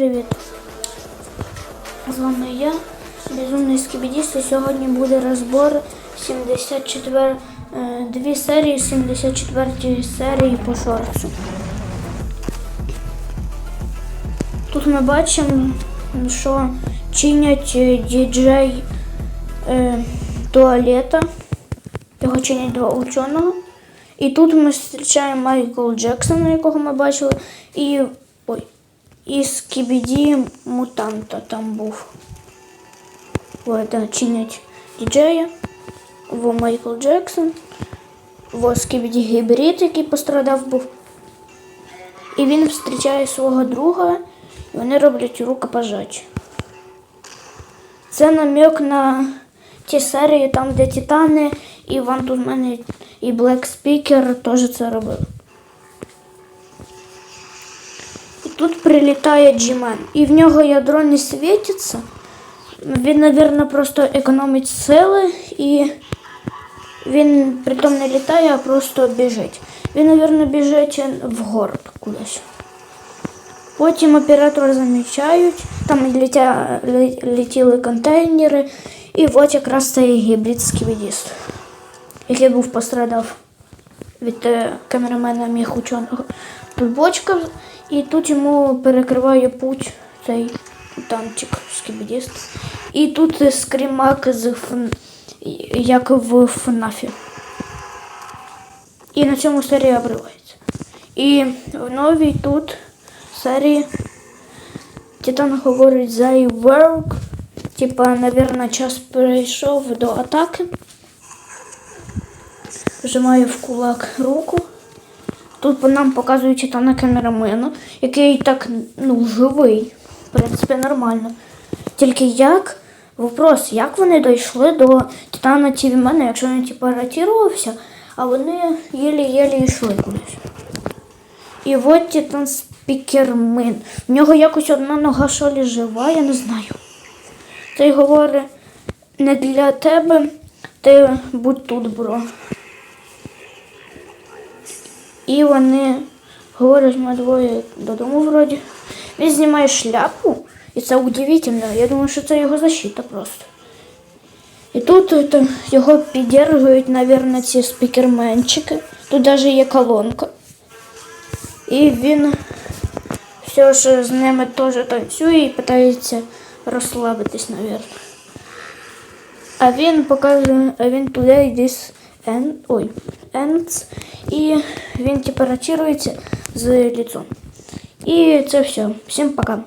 Привіт. З вами я, Безумний Скібідіст, і сьогодні буде розбор 74, е, дві серії 74 серії по шорцу. Тут ми бачимо, що чинять е, діджей е, туалета. Його чинять два ученого. І тут ми зустрічаємо Майкла Джексона, якого ми бачили, і. Ой. І Скібіді мутанта там був. Ой, чинять діджея. Во Майкл Джексон. Во Скібіді гібрид, який пострадав був. І він зустрічає свого друга, і вони роблять рукопожаття. Це намек на ті серії, там, де Титани, і Ван Турмен і Блек Спікер теж це робили. І тут прилітає Джімен. І в нього ядро не світиться. Він, мабуть, просто економить сили і він притом не літає, а просто біжить. Він, мабуть, біжить в город кудись. Потім оператори замічають, там летя, ле- летіли контейнери, і от якраз цей гібрид скібідіст, який був пострадав від е, камерамена міг ученого. Тут бочка, і тут йому перекриває путь цей танчик скібідіст. І тут скрімак з фн... як в ФНАФі. І на цьому серія обривається. І в новій тут серії Титан говорить за work. Типа, наверное, час перейшов до атаки. Вжимаю в кулак руку. Тут нам показують Титана камерамена, який так ну, живий. В принципі, нормально. Тільки як? Вопрос, як вони дійшли до Титана Тівімена, якщо він типа ротірувався, а вони єлі-єлі йшли кудись. І от Титан Спікермен. В нього якось одна нога що лі жива, я не знаю. Ти говорить, не для тебе, ти будь тут, бро. І вони говорять, ми двоє додому вроді. Він знімає шляпу, і це удивительно. Я думаю, що це його защита просто. І тут это, його піддержують, мабуть, ці спікерменчики. Тут навіть є колонка. І він все ж з ними теж танцює і питається розслабитись, мабуть. А він показує, а він туди десь ой, ends, і він типу з лицом. І це все. Всім пока.